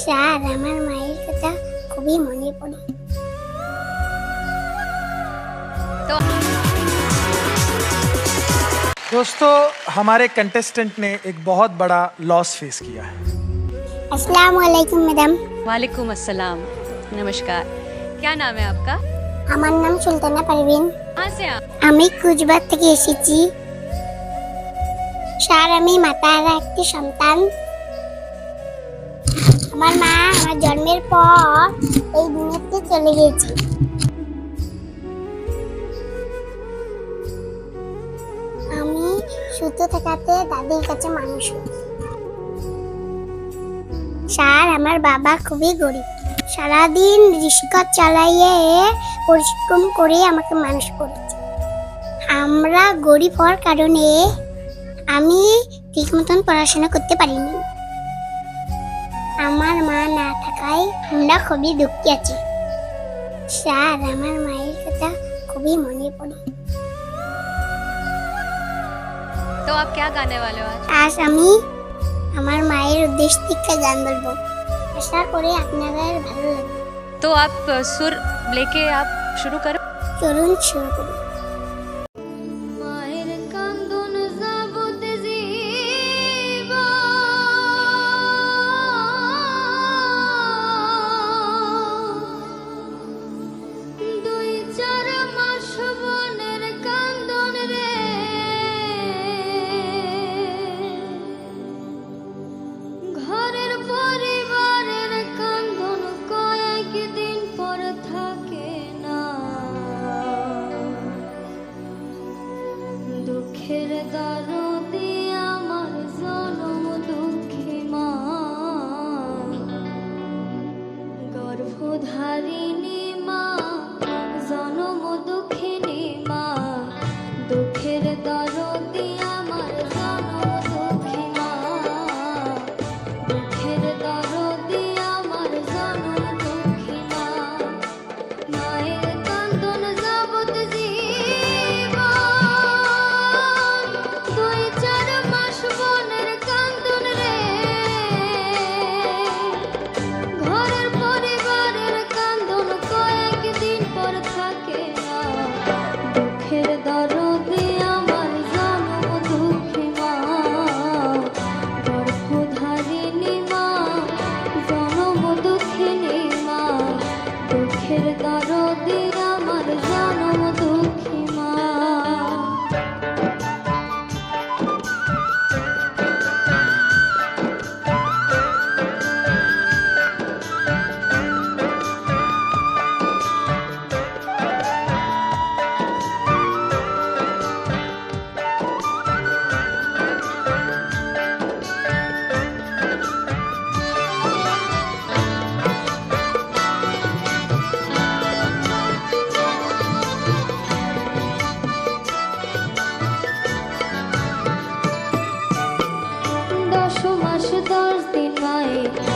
Sir আমার মায়ের কথা খুবই মনে পড়ে दोस्तों हमारे कंटेस्टेंट ने एक बहुत बड़ा लॉस फेस किया है আসসালামু আলাইকুম ম্যাডাম वालेकुम अस्सलाम नमस्कार क्या नाम है आपका আমার নাম সুলতানা পারভিন कहाँ से आप আমি কুচবিহার থেকে এসেছি স্যার আমি মাতাহারা একটি সন্তান আমার মা আমার জন্মের পর এই দুনিয়াতে চলে গিয়েছে। আমি সুতো থাকাতে দাদির কাছে মানুষ। স্যার, আমার বাবা খুবই গরিব। সারাদিন রিক্সা চালাইয়ে পরিশ্রম করে আমাকে মানুষ করেছে। আমরা গরিব হওয়ার কারণে আমি ঠিক মতন পড়াশোনা করতে পারিনি। আমার মা না থাকায় আমরা খুবই দুঃখী আছি স্যার আমার মায়ের কথা খুবই মনে পড়ে तो आप क्या गाने वाले हो आज আজ আমি আমার মায়ের উদ্দেশ্য থেকে গান বলবো আশা করি আপনাদের ভালো লাগবে तो आप अ, सुर लेके आप शुरू करो চলুন শুরু করি দুঃখের দরদি আমার জনম দুঃখী মা। গর্ভধারিণী যায়